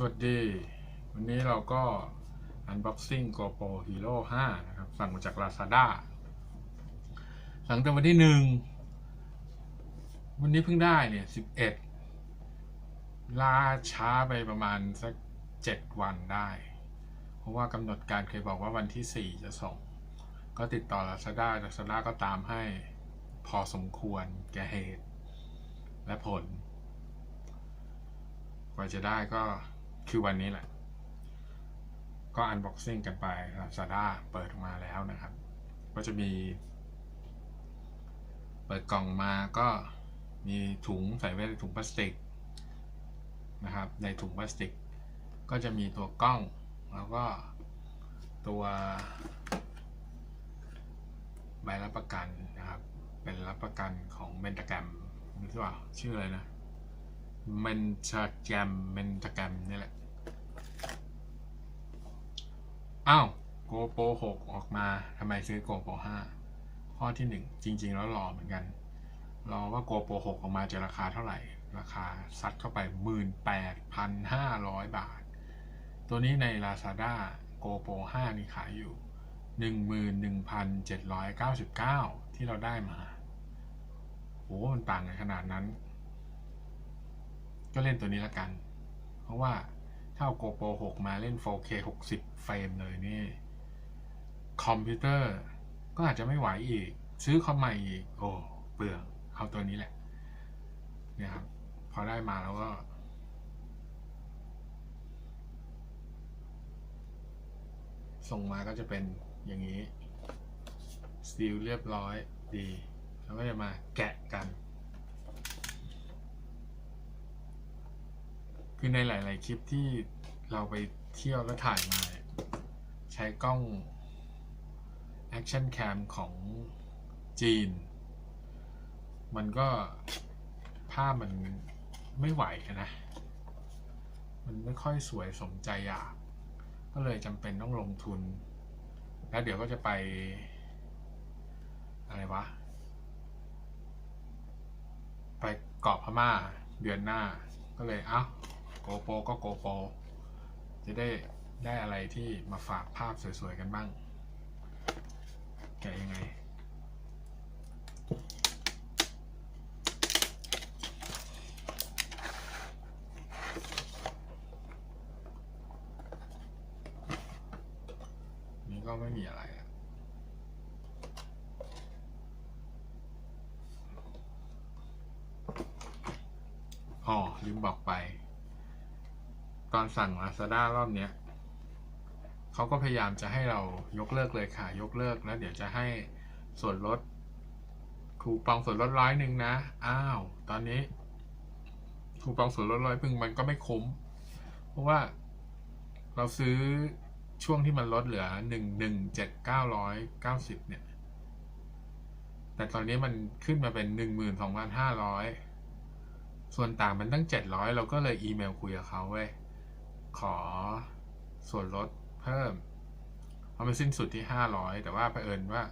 สวัสดี วันนี้เราก็ unboxing GoPro Hero 5 นะครับ สั่งมาจาก Lazada สั่งตั้งวันที่หนึ่ง วันนี้เพิ่งได้เนี่ย11ลาช้าไปประมาณสัก7วันได้ เพราะว่ากำหนดการเคยบอกว่าวันที่4จะส่ง ก็ติดต่อ Lazada Lazada ก็ตามให้พอสมควรแก่เหตุและผลกว่าจะได้ก็ คือวันนี้แหละ ก็อันบ็อกซิ่งกันไป Lazada เปิดออกมาแล้วนะครับ ก็จะมี เปิดกล่องมาก็มีถุงใส่ไว้ในถุงพลาสติกนะครับ ในถุงพลาสติก ก็จะมีตัวกล้องแล้วก็ตัวใบรับประกันนะครับ เป็นรับประกันของเมนตแกรมหรือว่าชื่ออะไรนะ มนตแกรมเมนตแกรมนี่แหละ อ้าวโกโปร6ออกมาทำไมซื้อโกโปร5ข้อที่1จริง ๆ แล้วรอเหมือนกัน รอว่าโกโปร6ออกมาจะราคาเท่าไหร่ ราคาซัดเข้าไป18,500บาท ตัวนี้ใน Lazada GoPro 5นี่ขายอยู่11,799ที่เราได้มาโหมันต่างกันขนาดนั้น ก็เล่นตัวนี้ละกัน เพราะว่าถ้าเอา GoPro 6 มาเล่น 4K 60 เฟรมเลยนี่ คอมพิวเตอร์ก็อาจจะไม่ไหวอีก ซื้อคอมใหม่อีก โอ้เปลืองเอาตัวนี้แหละเนี่ยครับ พอได้มาแล้วก็ ส่งมาก็จะเป็นอย่างนี้สตีลเรียบร้อยดี แล้วก็จะมาแกะกัน คือในหลาย ๆ คลิปที่เราไปเที่ยวแล้วถ่ายมา ใช้กล้อง Action Cam ของจีน มันก็ภาพมันไม่ไหวนะ มันไม่ค่อยสวยสมใจอยาก ก็เลยจำเป็นต้องลงทุน แล้วเดี๋ยวก็จะไป อะไรวะ ไปเกาะพม่าเดือนหน้า ก็เลยเอ้า โปรก็โกโปรจะได้ได้อะไรที่มาฝากภาพสวยๆกันบ้าง แกะยังไง นี่ก็ไม่มีอะไรอะอ๋อลืมบอกไป ตอนสั่ง Lazada รอบเนี้ยเขาก็พยายามจะให้เรายกเลิกเลยค่ะ ยกเลิกแล้วเดี๋ยวจะให้ส่วนลดคูปองส่วนลดร้อยหนึ่งนะ อ้าว ตอนนี้คูปองส่วนลดร้อยพึ่งมันก็ไม่คุ้ม เพราะว่าเราซื้อช่วงที่มันลดเหลือหนึ่งหนึ่งเจ็ดเก้าร้อยเก้าสิบเนี่ย แต่ตอนนี้มันขึ้นมาเป็นหนึ่งหมื่นสองพันห้าร้อยส่วนต่างมันตั้งเจ็ดร้อยเราก็เลยอีเมลคุยกับเขาเว้ย ขอส่วนลดเพิ่ม เพราะมันสิ้นสุดที่ห้าร้อยแต่ว่าเผอิญว่า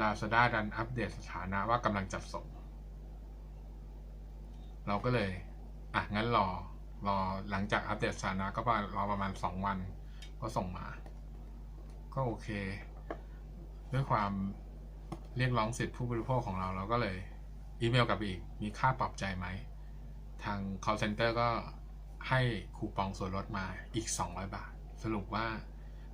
Lazada ดันอัปเดตสถานะว่ากำลังจัดส่ง เราก็เลย อะ งั้นรอ รอหลังจากอัปเดตสถานะก็ประรอประมาณสองวัน ก็ส่งมา ก็โอเค ด้วยความเรียกร้องสิทธิผู้บริโภคของเราเราก็เลย อีเมลกลับไปอีก มีค่าปรับใจไหม ทาง call center ก็ให้คูปองส่วนลดมาอีก 200 บาท สรุปว่า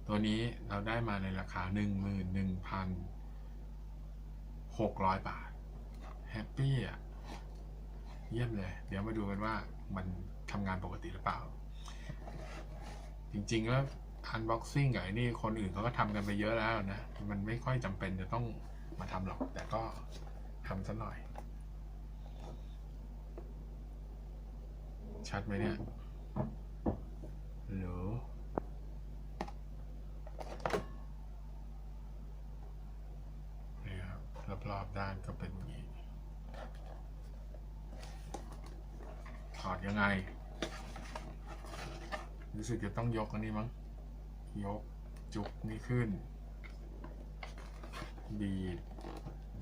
ตัวนี้เราได้มาในราคา 11,600 บาท แฮปปี้อะ เยี่ยมเลย เดี๋ยวมาดูกันว่ามันทำงานปกติหรือเปล่า จริงๆแล้ว unboxing กับไอ้นี่คนอื่นเขาก็ทำกันไปเยอะแล้วนะ มันไม่ค่อยจำเป็นจะต้องมาทำหรอก แต่ก็ทำซะหน่อย ชัดไหมเนี่ยหรือนี่ครับรอบๆด้านก็เป็นอย่างนี้ถอดยังไง รู้สึกจะต้องยกอันนี้มั้ง ยกจุกนี่ขึ้นดีด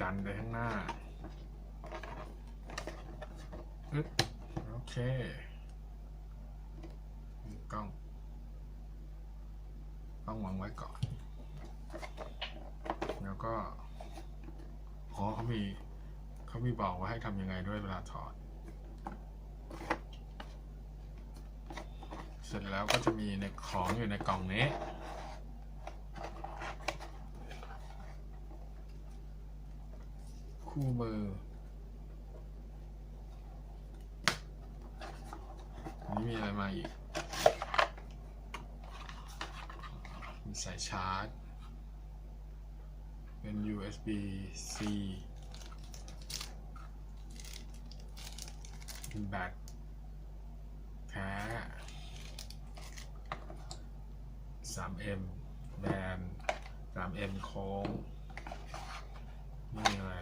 ดันไปข้างหน้าอึ๊บแล้วเค กล้องกล้องวางไว้ก่อน แล้วก็อ๋อเขามีเขามีบอกว่าให้ทำยังไงด้วยเวลาถอด เสร็จแล้วก็จะมีในของอยู่ในกล่องนี้คู่มือนนี้มีอะไรมาอีก สายชาร์จ เป็น USB C เป็นแบตแท้ 3M แบน 3M โค้งนี่อะไร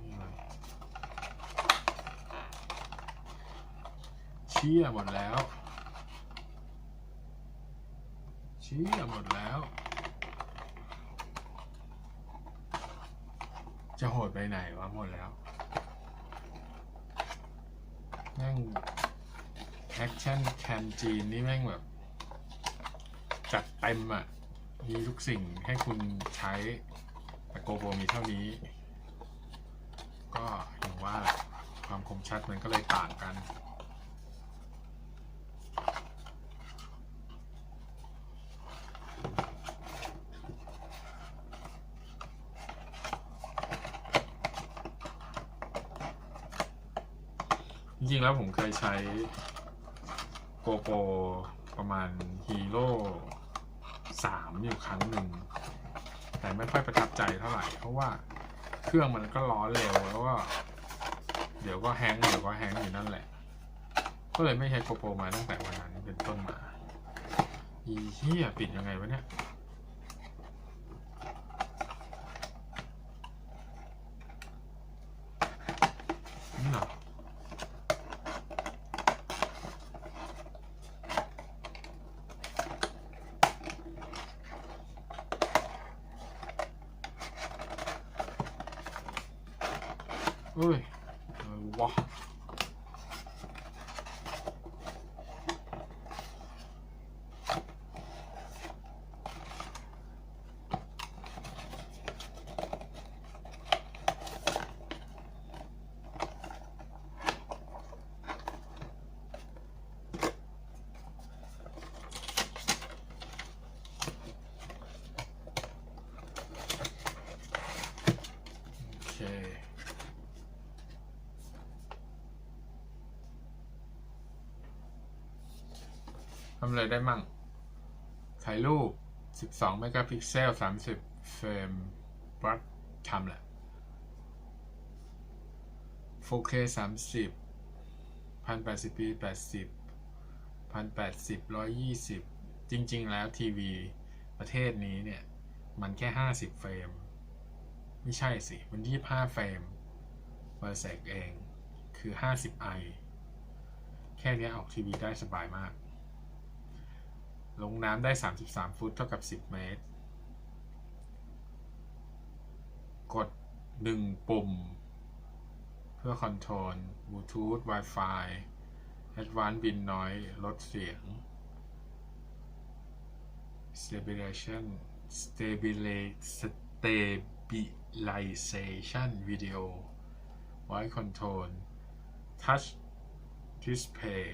นี่อะไรเชี่ยหมดแล้ว เชี่ยหมดแล้ว จะโหดไปไหนวะหมดแล้วแม่งแอคชั่นแคนจีนนี่แม่งแบบ จัดเต็มอะ มีทุกสิ่งให้คุณใช้ แต่โกโบมีเท่านี้ ก็อย่างว่าความคมชัดมันก็เลยต่างกัน ๆแล้วผมเคยใช้โกโปรประมาณฮีโร่สามอยู่ครั้งหนึ่ง แต่ไม่ค่อยประทับใจเท่าไหร่ เพราะว่าเครื่องมันก็ร้อนเร็วแล้วก็เดี๋ยวก็แฮงเดี๋ยวก็แฮงอยู่นั่นแหละ ก็เลยไม่ใช้โกโปรมาตั้งแต่วันนั้นเป็นต้นมา อีเหี้ยปิดยังไงวะเนี่ย นี่เหรอ เฮ้ยอะไรวะโอเค ทำอะไรได้มั่ง ถ่ายรูป 12 เมกะพิกเซล 30 เฟรมวัดทำแหละ 4K 30 1080p 80 1080 120 จริง ๆ แล้วทีวีประเทศนี้เนี่ย มันแค่ 50 เฟรม ไม่ใช่สิ มัน 25 เฟรมเปอร์เซกเอง คือ 50i แค่นี้ออกทีวีได้สบายมาก ลงน้ำได้ 33 ฟุตเท่ากับ 10 เมตร กด 1 ปุ่ม เพื่อคอนโทรลบลูทูธ Wi-Fi Advanced Bin Noise ลดเสียง Stabilization Stabilization Video Voice Control Touch Display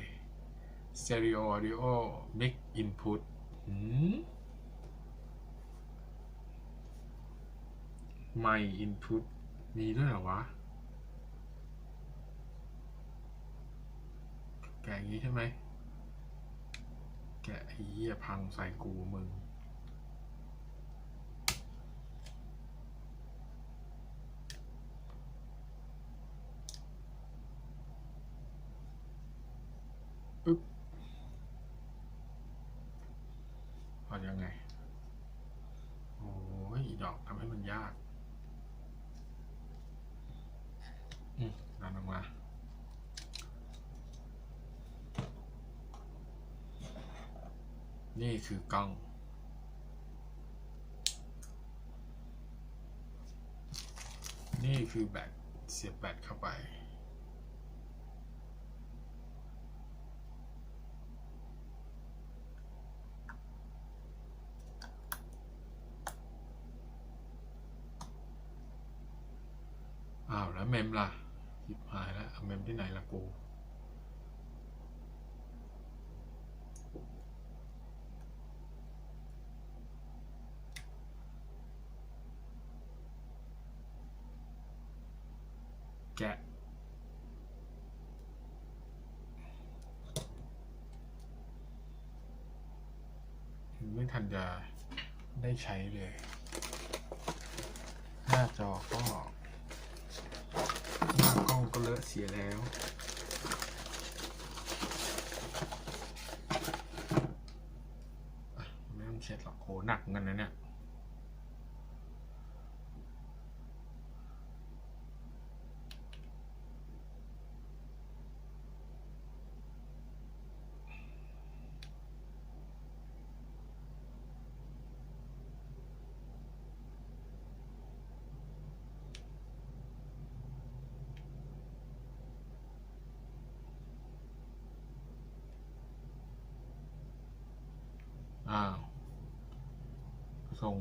Stereo Audio Mic Input หืม Mic Input มีด้วยเหรอวะ แกะอย่างนี้ใช่ไหม แกะไอ้เหี้ยพังใส่กูมึงอึ๊บ พอดยังไง โอ้ยอีดอกทำให้มันยากอืมดันออกมานี่คือกล้อง นี่คือแบตเสียบแบตเข้าไป อ้าว แล้วเมมล่ะหยิบหายแล้วเอาเมมที่ไหนล่ะ กู แกะไม่ทันจะได้ใช้เลย หน้าจอก็หน้ากล้องก็เลอะเสียแล้ว อะไม่ต้องเช็ด หนักเงินนะเนี่ยอ้าว ส่ง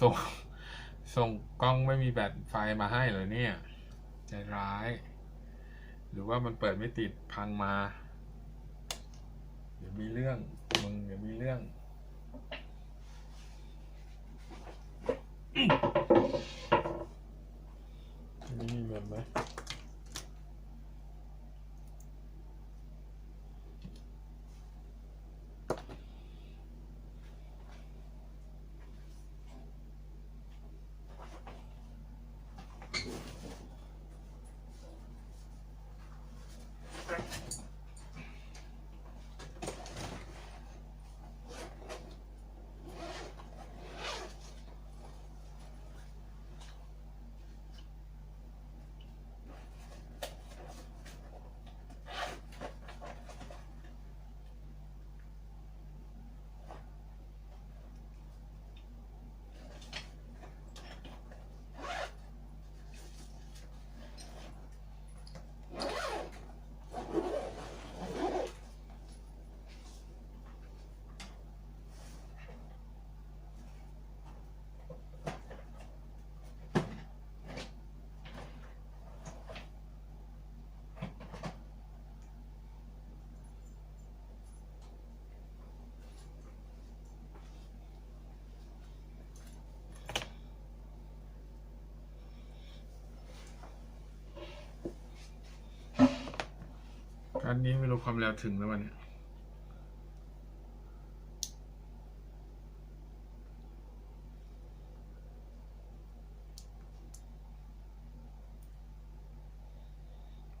ส่ง ส่งกล้องไม่มีแบตไฟมาให้เหรอเนี่ย ใจร้าย หรือว่ามันเปิดไม่ติดพังมา เดี๋ยวมีเรื่อง มึงเดี๋ยวมีเรื่องอันนี้มีเงินไหม การนี้ไม่รู้ความเร็วถึงแล้ววันนี้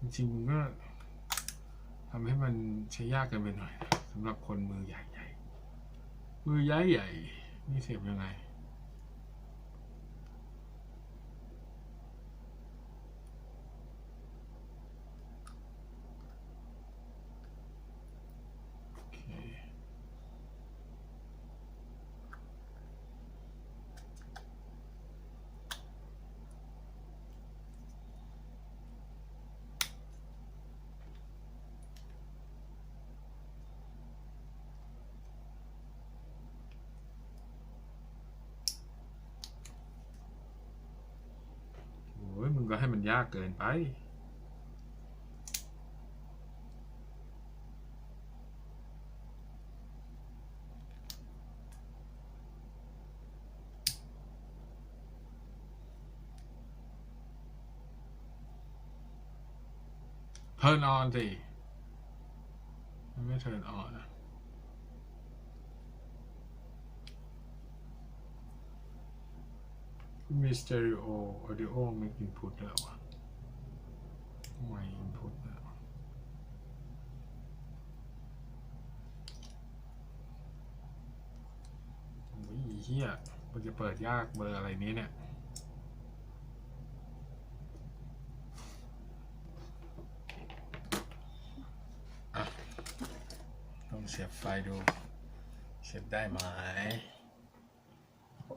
จริงๆมันก็ทำให้มันใช้ยากกินไปหน่อยสำหรับคนมือใหญ่ๆมือใหญ่ใหญ่ๆนี่เสียบยังไง ก็ให้มันยากเกินไป turn on สิไม่ turn on อะ มี stereo audio มี input ด้วยเหรอวะไม่ input นะโอ้ยเฮียมันจะเปิดยากเบอร์อะไรนี้เนี่ยอะลองเสียบไฟดู เสียบได้ไหม โอ้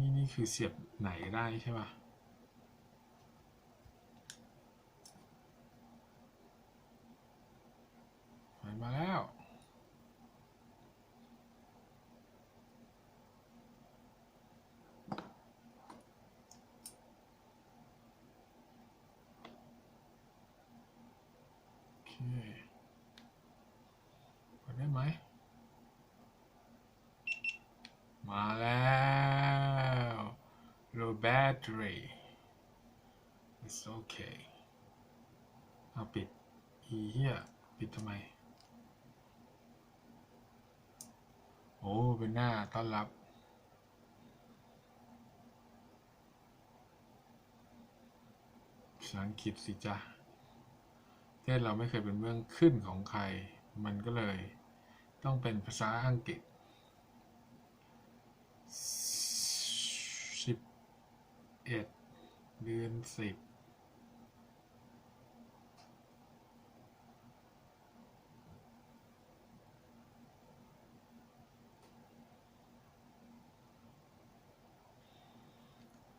นี่นี่ คือเสียบไหนได้ใช่ปะไปมาแล้วโอเคเปิดได้ไหม มาแล้ว battery it's okay เอาปิดอีเหี้ยปิดทำไม โอ้ เป็นหน้าต้อนรับ ภาษาอังกฤษสิจ๊ะประเทศเราไม่เคยเป็นเมืองขึ้นของใคร มันก็เลย ต้องเป็นภาษาอังกฤษ เอ็ดเดือนสิบ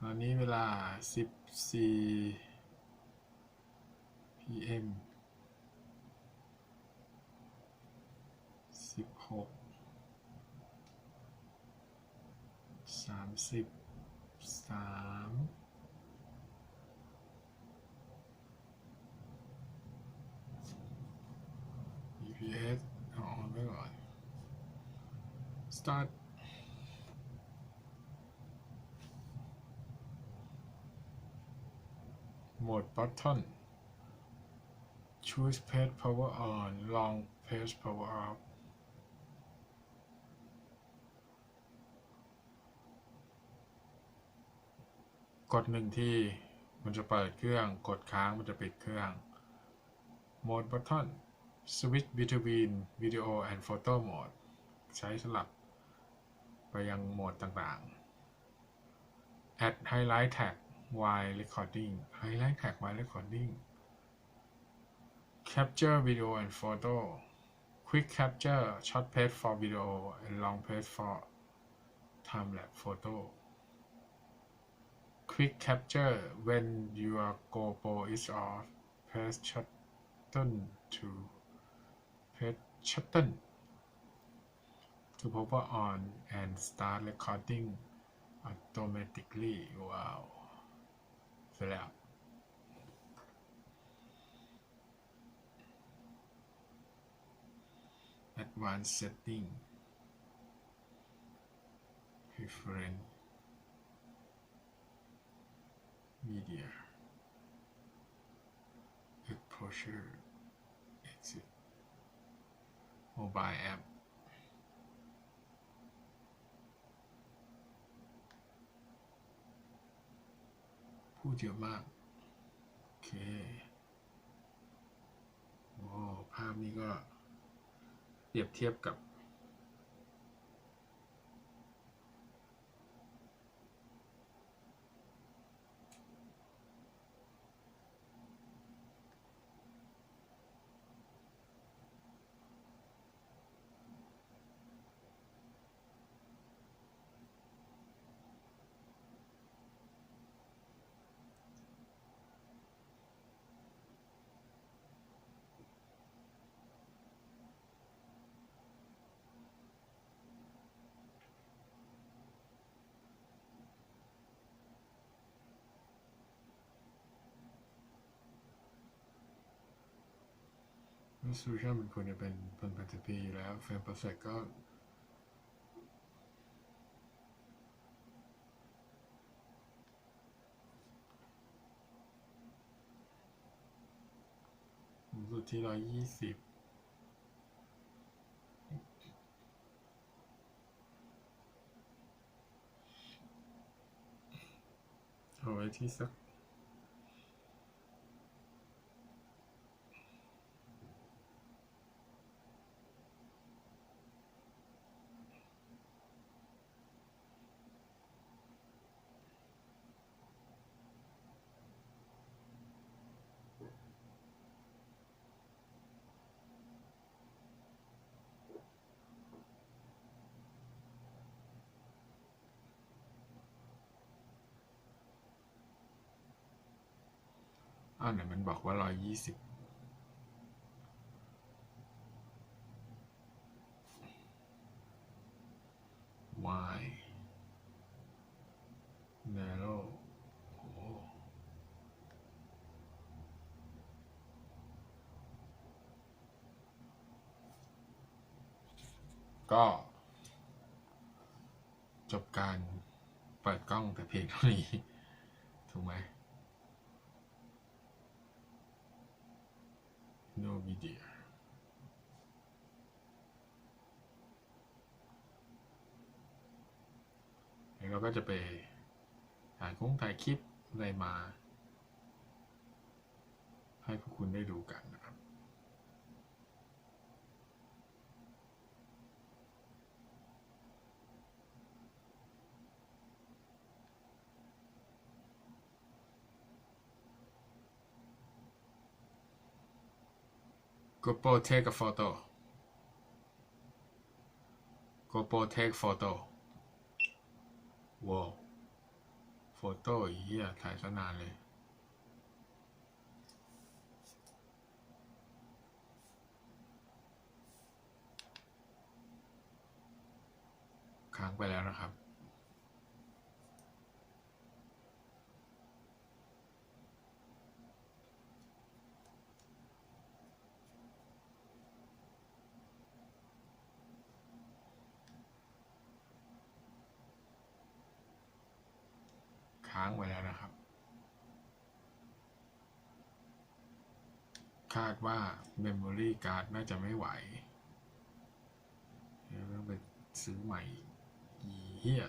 ตอนนี้เวลาสิบสี่ PM สิบหก สามสิบสาม EPS เอาออนไว้ก่อน start โหมด button choose page power on long page power off กดหนึ่งที่มันจะเปิดเครื่อง กดค้างมันจะปิดเครื่อง Mode Button Switch between Video and Photo Mode ใช้สลับไปยังโหมดต่างๆ Add Highlight Tag while recording Highlight Tag while recording Capture video and photo Quick Capture Short Page for video and Long Page for Time-lapse photo Quick capture when your GoPro is off. Press button to press button to power on and start recording automatically. Wow. เสร็จแล้ว Advanced setting preference media exposure exit mobile app พูดเยอะมาก โอเค โอ้ ภาพนี้ก็เปรียบเทียบกับ resolution มันควรจะเป็นเป็นพันปีแล้วเฟรม per sec ก็สุดที่ร้อยยี่สิบเอาไว้ที่สัก ไหนมันบอกว่าร้อยยี่สิบ Y narrow โอ้ก็ จบการเปิดกล้องแต่เพียงเท่านี้ ถูกไหม no video แล้วเราก็จะไปถ่ายคงถ่ายคลิปอะไรมา ให้พวกคุณได้ดูกันนะครับ GoPro take a photo GoPro take photo ว้าวโฟโต้ไอ้เหี้ยถ่ายซะนานเลยค้างไปแล้วนะครับ ค้างไว้แล้วนะครับ คาดว่า Memory Card น่าจะไม่ไหวต้องไปซื้อใหม่อีเหี้ย